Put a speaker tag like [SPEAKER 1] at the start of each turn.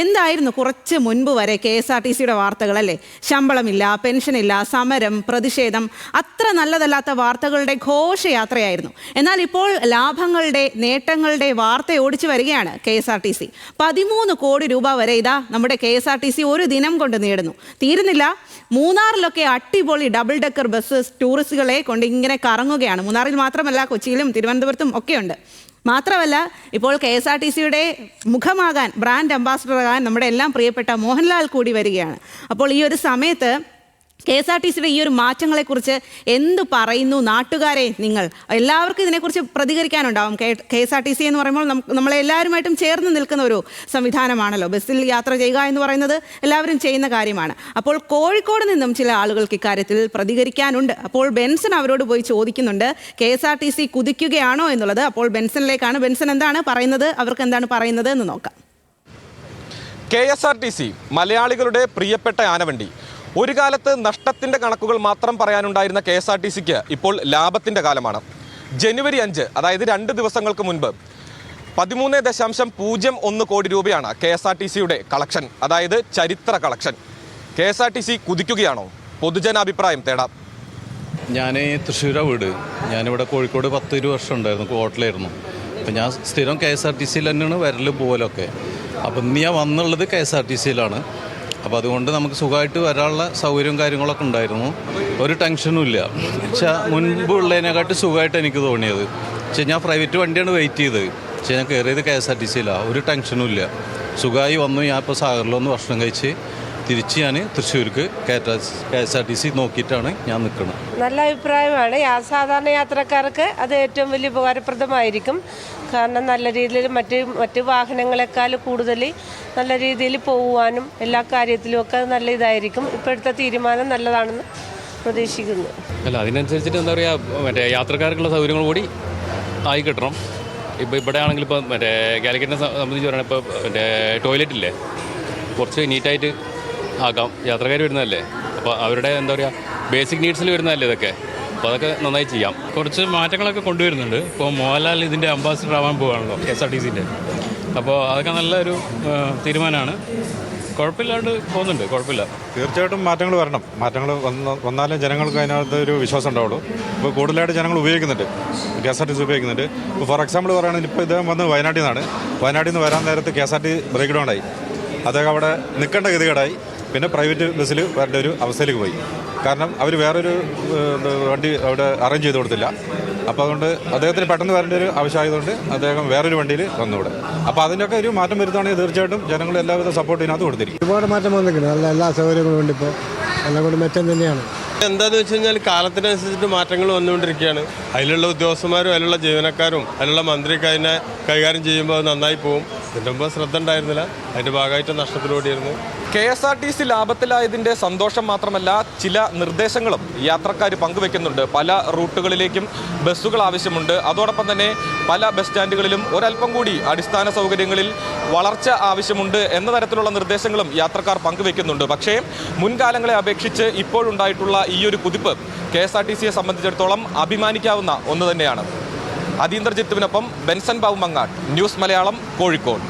[SPEAKER 1] എന്തായിരുന്നു കുറച്ച് മുൻപ് വരെ കെ എസ് ആർ ടി സിയുടെ വാർത്തകളല്ലേ? ശമ്പളമില്ല പെൻഷനില്ല സമരം പ്രതിഷേധം അത്ര നല്ലതല്ലാത്ത വാർത്തകളുടെ ഘോഷയാത്രയായിരുന്നു. എന്നാൽ ഇപ്പോൾ ലാഭങ്ങളുടെ നേട്ടങ്ങളുടെ വാർത്ത ഓടിച്ചു വരികയാണ് K S R T C. പതിമൂന്ന് കോടി രൂപ വരെ ഇതാ നമ്മുടെ K S R T C ഒരു ദിനം കൊണ്ട് നേടുന്നു. തീരുന്നില്ല. മൂന്നാറിലൊക്കെ അടിപൊളി ഡബിൾ ഡെക്കർ ബസ് ടൂറിസ്റ്റുകളെ കൊണ്ട് ഇങ്ങനെ കറങ്ങുകയാണ്. മൂന്നാറിൽ മാത്രമല്ല കൊച്ചിയിലും തിരുവനന്തപുരത്തും ഒക്കെയുണ്ട്. മാത്രമല്ല ഇപ്പോൾ കെ എസ് ആർ ടി സിയുടെ മുഖമാകാൻ ബ്രാൻഡ് അംബാസഡറാകാൻ നമ്മുടെ എല്ലാം പ്രിയപ്പെട്ട മോഹൻലാൽ കൂടി വരികയാണ്. അപ്പോൾ ഈ ഒരു സമയത്ത് കെ എസ് ആർ ടി സിയുടെ ഈ ഒരു മാറ്റങ്ങളെക്കുറിച്ച് എന്ത് പറയുന്നു നാട്ടുകാരെ നിങ്ങൾ? എല്ലാവർക്കും ഇതിനെക്കുറിച്ച് പ്രതികരിക്കാനുണ്ടാവും. K S R T C എന്ന് പറയുമ്പോൾ നമ്മളെ എല്ലാവരുമായിട്ടും ചേർന്ന് നിൽക്കുന്ന ഒരു സംവിധാനമാണല്ലോ. ബസ്സിൽ യാത്ര ചെയ്യുക എന്ന് പറയുന്നത് എല്ലാവരും ചെയ്യുന്ന കാര്യമാണ്. അപ്പോൾ കോഴിക്കോട് നിന്നും ചില ആളുകൾക്ക് ഇക്കാര്യത്തിൽ പ്രതികരിക്കാനുണ്ട്. അപ്പോൾ ബെൻസൺ അവരോട് പോയി ചോദിക്കുന്നുണ്ട് K S R T C കുതിക്കുകയാണോ എന്നുള്ളത്? അപ്പോൾ ബെൻസണിലേക്കാണ്. ബെൻസൺ എന്താണ് പറയുന്നത്? അവർക്ക് എന്താണ് പറയുന്നത് എന്ന് നോക്കാം.
[SPEAKER 2] K S R T C മലയാളികളുടെ പ്രിയപ്പെട്ട ആനവണ്ടി. ഒരു കാലത്ത് നഷ്ടത്തിന്റെ കണക്കുകൾ മാത്രം പറയാനുണ്ടായിരുന്ന കെ എസ് ആർ ടി സിക്ക് ഇപ്പോൾ ലാഭത്തിന്റെ കാലമാണ്. ജനുവരി അഞ്ച് അതായത് രണ്ട് ദിവസങ്ങൾക്ക് മുൻപ് പതിമൂന്ന് ദശാംശം പൂജ്യം ഒന്ന് കോടി രൂപയാണ് കെ എസ് ആർ ടി സിയുടെ കളക്ഷൻ അതായത് ചരിത്ര collection. K S R T C കുതിക്കുകയാണോ? പൊതുജനാഭിപ്രായം തേടാം.
[SPEAKER 3] ഞാൻ തൃശ്ശൂരാ വീട്. ഞാനിവിടെ കോഴിക്കോട് പത്ത് ഇരുപത് വർഷം ഉണ്ടായിരുന്നു ഹോട്ടലായിരുന്നു അപ്പം ഞാൻ സ്ഥിരം കെ എസ് ആർ ടി സിയിൽ തന്നെയാണ് വരലും പോകലൊക്കെ അപ്പം ഇന്ന് ഞാൻ വന്നുള്ളത് കെ എസ് ആർ ടി സിയിലാണ്. അപ്പോൾ അതുകൊണ്ട് നമുക്ക് സുഖമായിട്ട് വരാനുള്ള സൗകര്യവും കാര്യങ്ങളൊക്കെ ഉണ്ടായിരുന്നു. ഒരു ടെൻഷനും ഇല്ല. പക്ഷേ മുൻപ് ഉള്ളതിനെക്കാട്ടി സുഖമായിട്ട് എനിക്ക് തോന്നിയത്. പക്ഷേ ഞാൻ പ്രൈവറ്റ് വണ്ടിയാണ് വെയിറ്റ് ചെയ്തത്. പക്ഷേ ഞാൻ കയറിയത് കെ എസ് ആർ ടി സിയിലാണ് ഒരു ടെൻഷനും ഇല്ല. സുഖമായി വന്നു. ഞാൻ ഇപ്പോൾ സാഗറിലൊന്ന് ഭക്ഷണം കഴിച്ച് തിരിച്ച് ഞാൻ തൃശ്ശൂർക്ക് K S R T C നോക്കിയിട്ടാണ് ഞാൻ നിൽക്കുന്നത്
[SPEAKER 4] നല്ല അഭിപ്രായമാണ്. സാധാരണ യാത്രക്കാർക്ക് അത് ഏറ്റവും വലിയ ഉപകാരപ്രദമായിരിക്കും. കാരണം നല്ല രീതിയിൽ മറ്റ് മറ്റ് വാഹനങ്ങളെക്കാൾ കൂടുതൽ നല്ല രീതിയിൽ പോകുവാനും എല്ലാ കാര്യത്തിലും ഒക്കെ നല്ല ഇതായിരിക്കും. ഇപ്പോഴത്തെ തീരുമാനം നല്ലതാണെന്ന് പ്രതീക്ഷിക്കുന്നു.
[SPEAKER 5] അല്ല അതിനനുസരിച്ചിട്ട് എന്താ പറയുക മറ്റേ യാത്രക്കാർക്കുള്ള സൗകര്യങ്ങൾ കൂടി ആയി കിട്ടണം. ഇപ്പോൾ ഇവിടെ ആണെങ്കിൽ ഇപ്പോൾ മറ്റേ കാലിക്കറ്റിനെ സംബന്ധിച്ച് പറയുകയാണെങ്കിൽ ഇപ്പോൾ മറ്റേ ടോയ്ലറ്റ് ഇല്ലേ? കുറച്ച് നീറ്റായിട്ട് ആക്കാം യാത്രക്കാർ വരുന്നതല്ലേ? അപ്പോൾ അവരുടെ എന്താ പറയുക ബേസിക് നീഡ്സിൽ വരുന്നതല്ലേ ഇതൊക്കെ? അപ്പോൾ അതൊക്കെ നന്നായി ചെയ്യാം.
[SPEAKER 6] കുറച്ച് മാറ്റങ്ങളൊക്കെ കൊണ്ടുവരുന്നുണ്ട്. ഇപ്പോൾ മോഹൻലാൽ ഇതിന്റെ അംബാസിഡർ ആവാൻ പോവുകയാണല്ലോ കെ എസ് ആർ ടി സിന്റെ അപ്പോൾ അതൊക്കെ നല്ലൊരു തീരുമാനമാണ്. കുഴപ്പമില്ലാണ്ട് പോകുന്നുണ്ട് കുഴപ്പമില്ല.
[SPEAKER 7] തീർച്ചയായിട്ടും മാറ്റങ്ങൾ വരണം. മാറ്റങ്ങൾ വന്ന വന്നാലേ ജനങ്ങൾക്ക് അതിനകത്ത് ഒരു വിശ്വാസം ഉണ്ടാവുള്ളൂ. ഇപ്പോൾ കൂടുതലായിട്ട് ജനങ്ങൾ ഉപയോഗിക്കുന്നുണ്ട്. K S R T C ഉപയോഗിക്കുന്നുണ്ട്. ഇപ്പോൾ ഫോർ എക്സാമ്പിൾ പറയുകയാണെങ്കിൽ ഇപ്പോൾ ഇദ്ദേഹം വന്ന് വയനാട്ടിൽ നിന്നാണ്. വയനാട്ടിൽ നിന്ന് വരാൻ നേരത്ത് K S R T break down ആയി. അദ്ദേഹം അവിടെ നിൽക്കേണ്ട ഗതികേടായി. പിന്നെ പ്രൈവറ്റ് ബസ്സിൽ വരേണ്ട ഒരു അവസ്ഥയിലേക്ക് പോയി. കാരണം അവർ വേറൊരു വണ്ടി അവിടെ അറേഞ്ച് ചെയ്ത് കൊടുത്തില്ല. അപ്പോൾ അതുകൊണ്ട് അദ്ദേഹത്തിന് പെട്ടെന്ന് വരേണ്ട ഒരു ആവശ്യമായതുകൊണ്ട് അദ്ദേഹം വേറൊരു വണ്ടിയിൽ വന്നു ഇവിടെ. അപ്പോൾ അതിന്റെയൊക്കെ ഒരു മാറ്റം വരുത്തുകയാണെങ്കിൽ തീർച്ചയായിട്ടും ജനങ്ങൾ എല്ലാവിധ സപ്പോർട്ട് ഇതിനകത്ത് കൊടുത്തിരിക്കും.
[SPEAKER 8] ഒരുപാട് മാറ്റം വന്നിട്ടുണ്ട് എല്ലാ സൗകര്യങ്ങളും ഉണ്ട് ഇപ്പോൾ എല്ലാം കൊണ്ട് മെച്ചം തന്നെയാണ്.
[SPEAKER 9] എന്താന്ന് വെച്ച് കഴിഞ്ഞാൽ കാലത്തിനനുസരിച്ചിട്ട് മാറ്റങ്ങൾ വന്നുകൊണ്ടിരിക്കുകയാണ്. അതിലുള്ള ഉദ്യോഗസ്ഥന്മാരും അതിലുള്ള ജീവനക്കാരും അതിലുള്ള മന്ത്രിയൊക്കെ അതിനെ കൈകാര്യം ചെയ്യുമ്പോൾ അത് നന്നായി പോകും ഇതിന്റെ മുമ്പ് ശ്രദ്ധ ഉണ്ടായിരുന്നില്ല. അതിന്റെ ഭാഗമായിട്ട് നഷ്ടത്തിലൂടെയായിരുന്നു
[SPEAKER 2] K S R T C ലാഭത്തിലായതിന്റെ സന്തോഷം മാത്രമല്ല ചില നിർദ്ദേശങ്ങളും യാത്രക്കാർ പങ്കുവെക്കുന്നുണ്ട്. പല റൂട്ടുകളിലേക്കും ബസ്സുകൾ ആവശ്യമുണ്ട്. അതോടൊപ്പം തന്നെ പല ബസ് സ്റ്റാൻഡുകളിലും ഒരല്പം കൂടി അടിസ്ഥാന സൗകര്യങ്ങളിൽ വളർച്ച ആവശ്യമുണ്ട് എന്ന തരത്തിലുള്ള നിർദ്ദേശങ്ങളും യാത്രക്കാർ പങ്കുവെക്കുന്നുണ്ട്. പക്ഷേ മുൻകാലങ്ങളെ അപേക്ഷിച്ച് ഇപ്പോഴുണ്ടായിട്ടുള്ള ഈ ഒരു കുതിപ്പ് കെ എസ് ആർ ടി സിയെ സംബന്ധിച്ചിടത്തോളം അഭിമാനിക്കാവുന്ന ഒന്ന് തന്നെയാണ്. അതീന്ദ്രജിത്തുവിനൊപ്പം ബെൻസൻ ബാബു മങ്ങാട്ട് ന്യൂസ് മലയാളം കോഴിക്കോട്.